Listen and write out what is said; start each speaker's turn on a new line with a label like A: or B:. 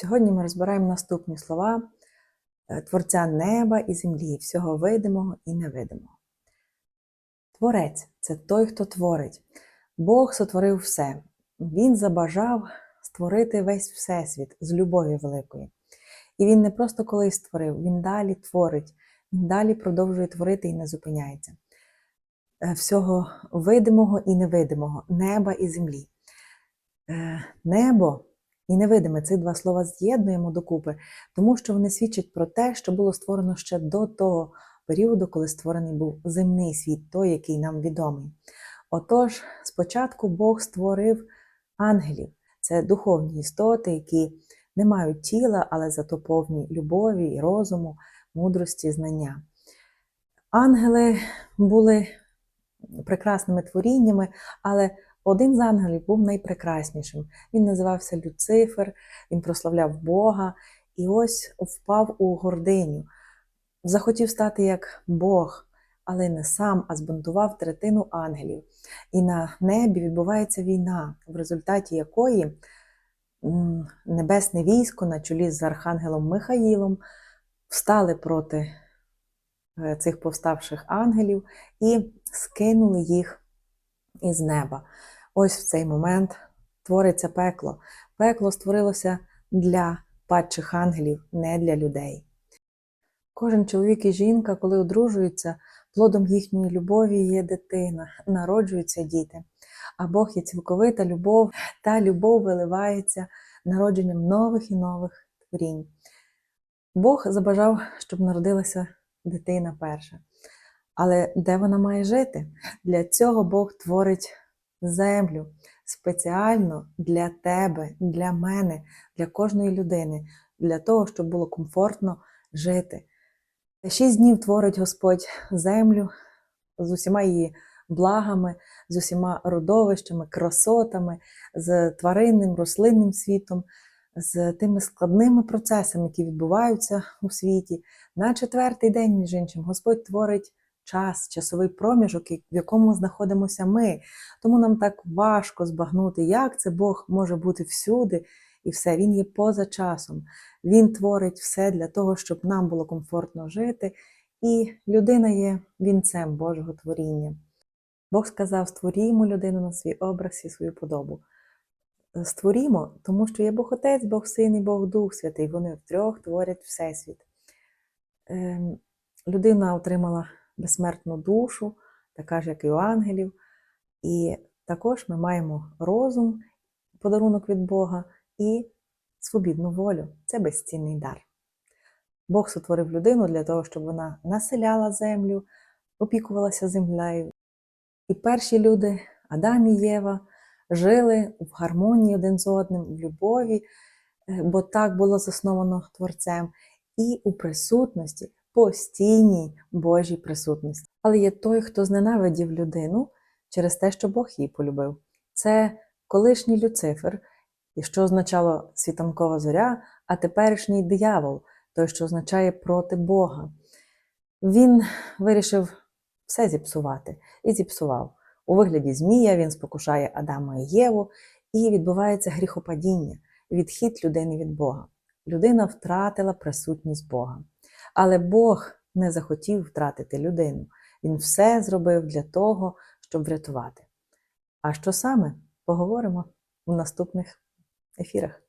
A: Сьогодні ми розбираємо наступні слова е, Творця неба і землі, всього видимого і невидимого. Творець це той, хто творить. Бог сотворив все. Він забажав створити весь всесвіт з любові великої. І він не просто колись створив, він далі творить, він далі продовжує творити і не зупиняється. Е, Всього видимого і невидимого, неба і землі. Е, Небо і невидиме ці два слова з'єднуємо докупи, тому що вони свідчать про те, що було створено ще до того періоду, коли створений був земний світ, той, який нам відомий. Отож, спочатку Бог створив ангелів. Це духовні істоти, які не мають тіла, але зато повні любові розуму, мудрості, знання. Ангели були прекрасними творіннями, але один з ангелів був найпрекраснішим. Він називався Люцифер, він прославляв Бога і ось впав у гординю. Захотів стати як Бог, але не сам, а збунтував третину ангелів. І на небі відбувається війна, в результаті якої небесне військо на чолі з архангелом Михаїлом встали проти е, цих повставших ангелів і скинули їх із неба. Ось в цей момент твориться пекло. Пекло створилося для падчих ангелів, не для людей. Кожен чоловік і жінка, коли одружуються, плодом їхньої любові є дитина, народжуються діти. А Бог є цілковита любов, та любов виливається народженням нових і нових творінь. Бог забажав, щоб народилася дитина перша. Але де вона має жити? Для цього Бог творить землю спеціально для тебе, для мене, для кожної людини, для того, щоб було комфортно жити. Шість днів творить Господь землю з усіма її благами, з усіма родовищами, красотами, з тваринним, рослинним світом, з тими складними процесами, які відбуваються у світі. На четвертий день, між іншим, Господь творить час, часовий проміжок, в якому знаходимося ми. Тому нам так важко збагнути, як це Бог може бути всюди і все. Він є поза часом. Він творить все для того, щоб нам було комфортно жити, і людина є вінцем Божого творіння. Бог сказав: створімо людину на свій образ і свою подобу. Створімо, тому що є Бог Отець, Бог Син і Бог Дух Святий. Вони втрьох творять Всесвіт. Ем, людина отримала безсмертну душу, така ж, як і у ангелів. І також ми маємо розум, подарунок від Бога, і свобідну волю це безцінний дар. Бог сотворив людину для того, щоб вона населяла землю, опікувалася землею. І перші люди, Адам і Єва, жили в гармонії один з одним, в любові, е, бо так було засновано Творцем, і у присутності, постійній Божій присутності. Але є той, хто зненавидів людину через те, що Бог її полюбив. Це колишній Люцифер, і що означало світанкова зоря, а теперішній диявол, той, що означає проти Бога. Він вирішив все зіпсувати і зіпсував. У вигляді Змія він спокушає Адама і Єву, і відбувається гріхопадіння, відхід людини від Бога. Людина втратила присутність Бога. Але Бог не захотів втратити людину. Він все зробив для того, щоб врятувати. А що саме? Поговоримо в наступних ефірах.